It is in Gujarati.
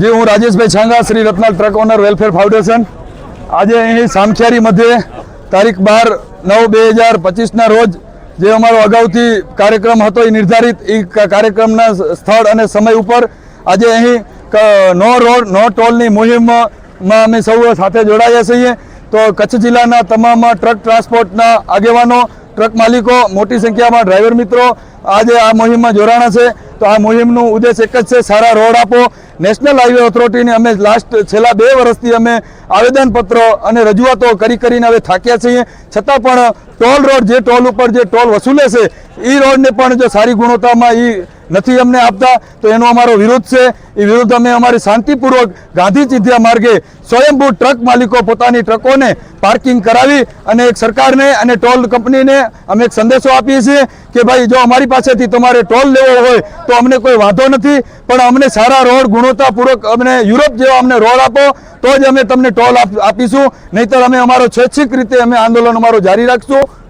જી, હું Rajeshbhai Chhanga, Shri Ratnal truck owner welfare foundation આજે અહીં સામખિયારી મધ્યે તારીખ બાર નવ બે હજાર પચીસના રોજ જે અમારો અગાઉથી કાર્યક્રમ હતો એ નિર્ધારિત, એ કાર્યક્રમના સ્થળ અને સમય ઉપર આજે અહીં નો રોડ, નો ટોલની મુહિમમાં અમે સૌ સાથે જોડાયા છીએ. તો કચ્છ જિલ્લાના તમામ ટ્રક ટ્રાન્સપોર્ટના આગેવાનો, ટ્રક માલિકો, મોટી સંખ્યામાં ડ્રાઈવર મિત્રો આજે આ મુહિમમાં જોડાણા છે. તો આ મુહિમનું ઉદ્દેશ એક જ છે, સારા રોડ આપો. નેશનલ હાઈવે ઓથોરિટીને અમે લાસ્ટ છેલ્લા બે વર્ષથી અમે આવેદનપત્રો અને રજૂઆતો કરી કરીને હવે થાક્યા છીએ. છતાં પણ ટોલ રોડ જે ટોલ ઉપર જે ટોલ વસૂલે છે એ રોડને પણ જો સારી ગુણવત્તામાં એ નથી અમને આપતા, તો એનો અમારો વિરોધ છે. એ વિરુદ્ધ અમે અમારી શાંતિપૂર્વક ગાંધી ચિંધ્યા માર્ગે સ્વયંભૂ ટ્રક માલિકો પોતાની ટ્રકોને પાર્કિંગ કરાવી અને એક સરકારને અને ટોલ કંપનીને અમે એક સંદેશો આપીએ છીએ કે ભાઈ, જો અમારી પાસેથી તમારે ટોલ લેવો હોય, તો અમને કોઈ વાંધો નથી. પણ અમને સારા રોડ ગુણવત્તાપૂર્વક અમને યુરોપ જેવા અમને રોડ આપો તો જ અમે તમને ટોલ આપ- આપીશું. નહીતર અમે અમારો સ્વૈચ્છિક રીતે અમે આંદોલન અમારું જારી રાખશું.